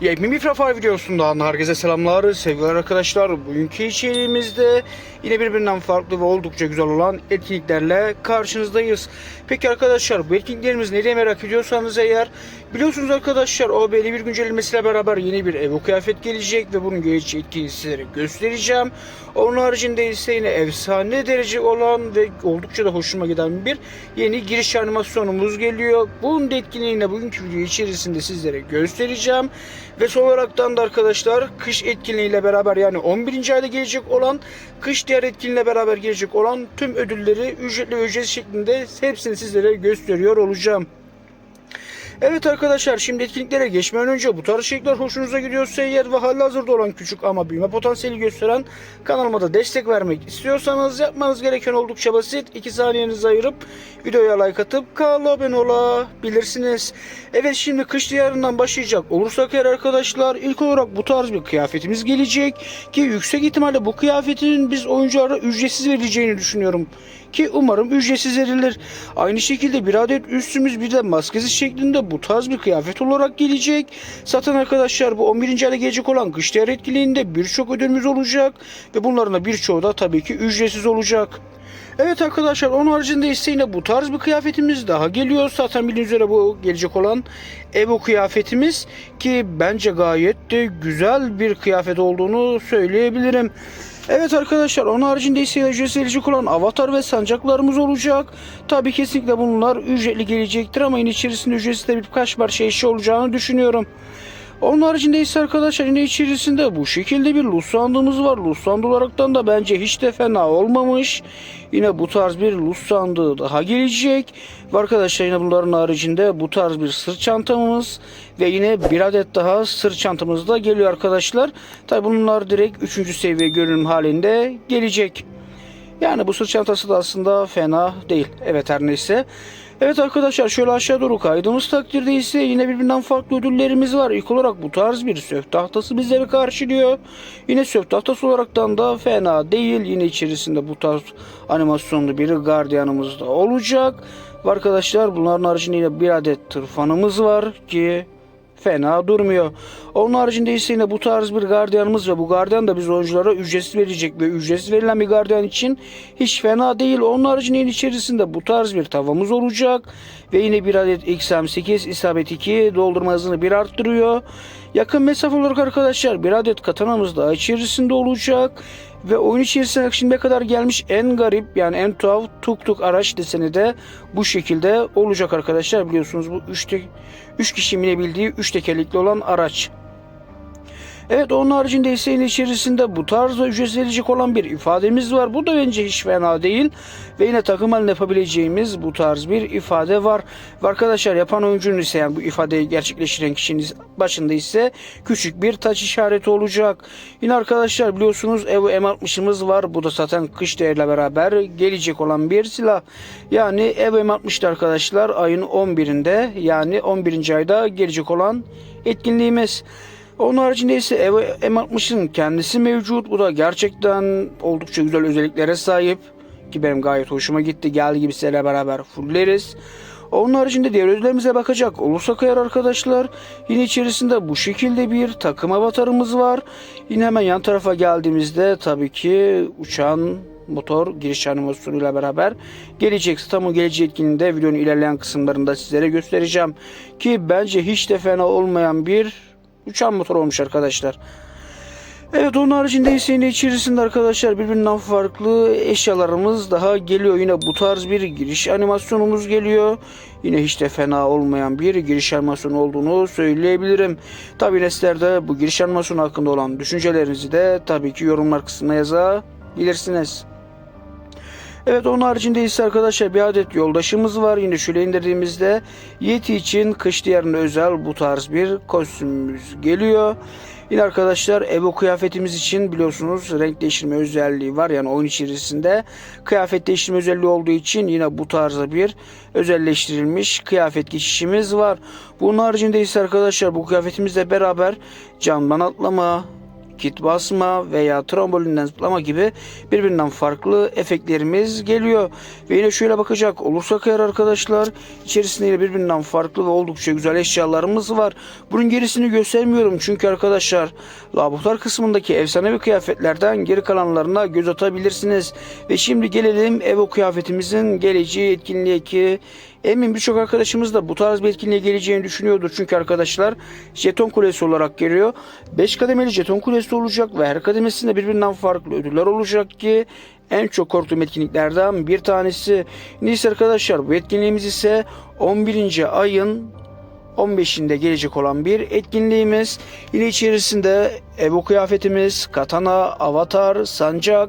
Bir Free Fire videosundan herkese selamlar, sevgiler arkadaşlar. Bugünkü içeriğimizde yine birbirinden farklı ve oldukça güzel olan etkinliklerle karşınızdayız. Peki arkadaşlar bu etkinliklerimiz ne diye merak ediyorsanız eğer biliyorsunuz arkadaşlar o belli bir güncellemesiyle beraber yeni bir Evo kıyafet gelecek ve bunun geleceği etkinliği sizlere göstereceğim. Onun haricinde ise yine efsane derece olan ve oldukça da hoşuma giden bir yeni giriş animasyonumuz geliyor. Bunun da etkinliğini bugünkü video içerisinde sizlere göstereceğim. Ve son olaraktan da arkadaşlar kış etkinliğiyle beraber yani 11. ayda gelecek olan kış diğer etkinliğiyle beraber gelecek olan tüm ödülleri ücretli ücretsiz şeklinde hepsini sizlere gösteriyor olacağım. Evet arkadaşlar şimdi etkinliklere geçmeden önce bu tarz içerikler hoşunuza gidiyorsa eğer ve halihazırda olan küçük ama büyüme potansiyeli gösteren kanalıma da destek vermek istiyorsanız yapmanız gereken oldukça basit. 2 saniyenizi ayırıp videoya like atıp kanala abone olabilirsiniz. Evet şimdi kış diyarından başlayacak olursak eğer arkadaşlar ilk olarak bu tarz bir kıyafetimiz gelecek ki yüksek ihtimalle bu kıyafetin biz oyunculara ücretsiz verileceğini düşünüyorum ki umarım ücretsiz verilir. Aynı şekilde bir adet üstümüz bir de maskesiz şeklinde bu tarz bir kıyafet olarak gelecek. Zaten arkadaşlar bu 11. ayda gelecek olan kış değer etkinliğinde birçok ödülümüz olacak ve bunların da birçoğu da tabii ki ücretsiz olacak. Evet arkadaşlar onun haricinde ise yine bu tarz bir kıyafetimiz daha geliyor. Zaten bildiğiniz üzere bu gelecek olan Evo kıyafetimiz ki bence gayet de güzel bir kıyafet olduğunu söyleyebilirim. Evet arkadaşlar onun haricinde ise ücretsiz olan avatar ve sancaklarımız olacak. Tabii kesinlikle bunlar ücretli gelecektir ama yine içerisinde ücretsiz de birkaç parça eşya olacağını düşünüyorum. Onun haricinde ise arkadaşlar yine içerisinde bu şekilde bir lus var. Lus sandığı olaraktan da bence hiç de fena olmamış. Yine bu tarz bir lus daha gelecek. Ve arkadaşlar yine bunların haricinde bu tarz bir sırt çantamız ve yine bir adet daha sırt çantamız da geliyor arkadaşlar. Tabi bunlar direkt 3. seviye görünüm halinde gelecek. Yani bu sırt çantası da aslında fena değil. Evet her neyse. Evet arkadaşlar şöyle aşağı doğru kaydığımız takdirde ise yine birbirinden farklı ödüllerimiz var. İlk olarak bu tarz bir sök tahtası bizleri karşılıyor. Yine sök tahtası olaraktan da fena değil. Yine içerisinde bu tarz animasyonlu bir gardiyanımız da olacak. Ve arkadaşlar bunların haricinde yine bir adet tırfanımız var ki fena durmuyor. Onun haricinde ise yine bu tarz bir gardiyanımız ve bu gardiyan da biz oyunculara ücretsiz verecek ve ücretsiz verilen bir gardiyan için hiç fena değil. Onun haricinde içerisinde bu tarz bir tavamız olacak ve yine bir adet XM8 isabet 2 doldurma hızını bir arttırıyor. Yakın mesafe olarak arkadaşlar bir adet katanamız daha içerisinde olacak. Ve oyun içerisine şimdiye kadar gelmiş en garip yani en tuhaf tuk tuk araç deseni de bu şekilde olacak arkadaşlar. Biliyorsunuz bu 3 te 3 kişi binebildiği 3 tekerlekli olan araç. Evet onun haricinde ise yine içerisinde bu tarzda ücretsiz olan bir ifademiz var. Bu da bence hiç fena değil. Ve yine takım halinde yapabileceğimiz bu tarz bir ifade var. Ve arkadaşlar yapan oyuncunun ise yani bu ifadeyi gerçekleştiren kişinin başında ise küçük bir taç işareti olacak. Yine arkadaşlar biliyorsunuz Evo M60'ımız var. Bu da zaten kış değerle beraber gelecek olan bir silah. Yani Evo M60'da arkadaşlar ayın 11'inde yani 11. ayda gelecek olan etkinliğimiz. Onun haricinde ise Evo M60'ın kendisi mevcut. Bu da gerçekten oldukça güzel özelliklere sahip. Ki benim gayet hoşuma gitti. Geldi gibi sizlerle beraber fulleriz. Onun haricinde diğer ödüllerimize bakacak olursak eğer arkadaşlar yine içerisinde bu şekilde bir takım avatarımız var. Yine hemen yan tarafa geldiğimizde tabii ki uçağın motor giriş animasyonuyla beraber gelecek. Tam o geleceği etkinliğinde videonun ilerleyen kısımlarında sizlere göstereceğim. Ki bence hiç de fena olmayan bir uçan motor olmuş arkadaşlar. Evet onun haricinde ise yine içerisinde arkadaşlar birbirinden farklı eşyalarımız daha geliyor. Yine bu tarz bir giriş animasyonumuz geliyor. Yine hiç de fena olmayan bir giriş animasyonu olduğunu söyleyebilirim. Tabi nestlerde bu giriş animasyonu hakkında olan düşüncelerinizi de tabii ki yorumlar kısmına yazabilirsiniz. Evet onun haricinde ise arkadaşlar bir adet yoldaşımız var. Yine şöyle indirdiğimizde Yeti için kış diyarına özel bu tarz bir kostümümüz geliyor. Yine arkadaşlar Evo kıyafetimiz için biliyorsunuz renk değiştirme özelliği var. Yani oyun içerisinde kıyafet değiştirme özelliği olduğu için yine bu tarzda bir özelleştirilmiş kıyafet geçişimiz var. Bunun haricinde ise arkadaşlar bu kıyafetimizle beraber camdan atlama, kit basma veya trambolinden zıplama gibi birbirinden farklı efektlerimiz geliyor. Ve yine şöyle bakacak olursak eğer arkadaşlar içerisinde birbirinden farklı ve oldukça güzel eşyalarımız var. Bunun gerisini göstermiyorum çünkü arkadaşlar laboratuvar kısmındaki efsanevi kıyafetlerden geri kalanlarına göz atabilirsiniz. Ve şimdi gelelim Evo kıyafetimizin geleceği etkinliğe ki Emin birçok arkadaşımız da bu tarz bir etkinliğe geleceğini düşünüyordur. Çünkü arkadaşlar jeton kulesi olarak geliyor. 5 kademeli jeton kulesi olacak ve her kademesinde birbirinden farklı ödüller olacak ki en çok korktuğum etkinliklerden bir tanesi. Neyse arkadaşlar bu etkinliğimiz ise 11. ayın 15'inde gelecek olan bir etkinliğimiz. Yine içerisinde Evo kıyafetimiz, katana, avatar, sancak,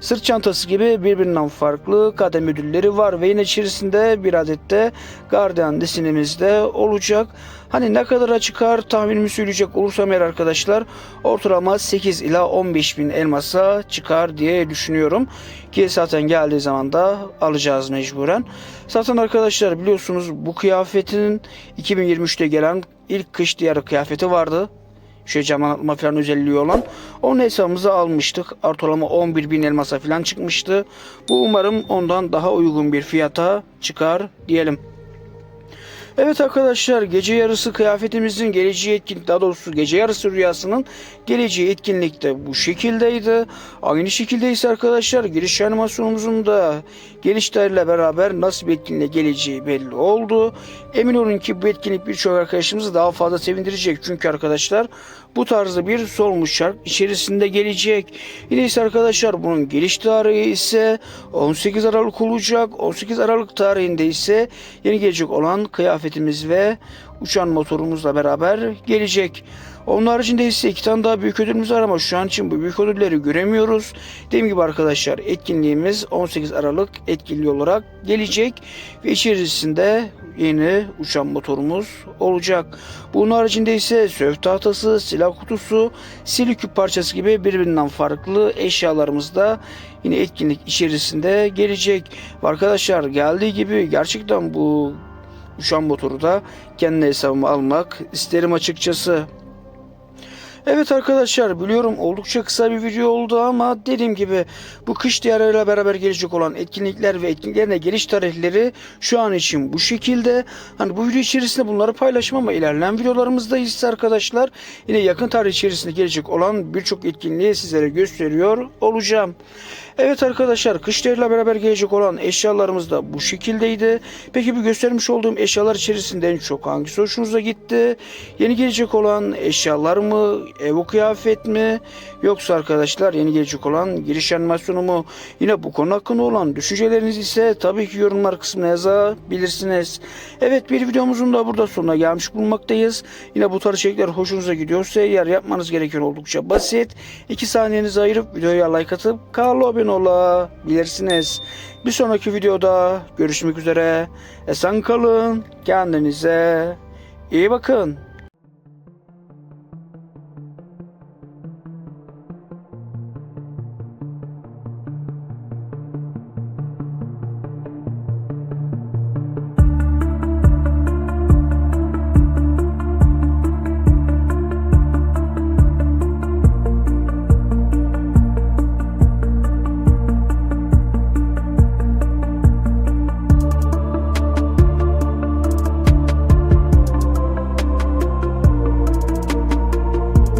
sırt çantası gibi birbirinden farklı kadem ödülleri var ve yine içerisinde bir adet de gardiyan desenimiz de olacak. Hani ne kadara çıkar tahminimi söyleyecek olursam eğer arkadaşlar ortalama 8 ila 15 bin elmasa çıkar diye düşünüyorum. Ki zaten geldiği zaman da alacağız mecburen. Zaten arkadaşlar biliyorsunuz bu kıyafetin 2023'te gelen ilk kış diyarı kıyafeti vardı şöyle cam anlatma falan özelliği olan. Onun hesabımıza almıştık. Ortalama 11 bin elmasa falan çıkmıştı. Bu umarım ondan daha uygun bir fiyata çıkar diyelim. Evet arkadaşlar gece yarısı kıyafetimizin geleceği etkinlik daha doğrusu gece yarısı rüyasının geleceği etkinlikte bu şekildeydi. Aynı şekilde ise arkadaşlar giriş animasyonumuzun da gelişlerle beraber nasıl bir etkinliğe geleceği belli oldu. Emin olun ki bu etkinlik birçok arkadaşımızı daha fazla sevindirecek. Çünkü arkadaşlar bu tarzda bir solmuş şark içerisinde gelecek. Yine ise arkadaşlar bunun geliş tarihi ise 18 Aralık olacak. 18 Aralık tarihinde ise yeni gelecek olan kıyafetimiz ve uçan motorumuzla beraber gelecek. Onun haricinde ise iki tane daha büyük ödülümüz var ama şu an için bu büyük ödülleri göremiyoruz. Dediğim gibi arkadaşlar etkinliğimiz 18 Aralık etkinliği olarak gelecek ve içerisinde yeni uçan motorumuz olacak. Bunun haricinde ise söv tahtası, silah kutusu, siliküp parçası gibi birbirinden farklı eşyalarımız da yine etkinlik içerisinde gelecek. Arkadaşlar geldiği gibi gerçekten bu uçan motoru da kendi hesabıma almak isterim açıkçası. Evet arkadaşlar biliyorum oldukça kısa bir video oldu ama dediğim gibi bu kış diyarıyla beraber gelecek olan etkinlikler ve etkinliklerine geliş tarihleri şu an için bu şekilde. Hani bu video içerisinde bunları paylaşmam ama ilerleyen videolarımızda ise arkadaşlar yine yakın tarih içerisinde gelecek olan birçok etkinliği sizlere gösteriyor olacağım. Evet arkadaşlar kış diyarıyla beraber gelecek olan eşyalarımız da bu şekildeydi. Peki bu göstermiş olduğum eşyalar içerisinde en çok hangisi hoşunuza gitti? Yeni gelecek olan eşyalar mı? Evo kıyafet mi? Yoksa arkadaşlar yeni gelecek olan giriş animasyonu mu? Yine bu konu hakkında olan düşünceleriniz ise tabii ki yorumlar kısmına yazabilirsiniz. Evet bir videomuzun da burada sonuna gelmiş bulunmaktayız. Yine bu tarz içerikler hoşunuza gidiyorsa eğer yapmanız gereken oldukça basit. 2 saniyenizi ayırıp videoya like atıp kanala abone olabilirsiniz. Bir sonraki videoda görüşmek üzere. Esen kalın. Kendinize iyi bakın.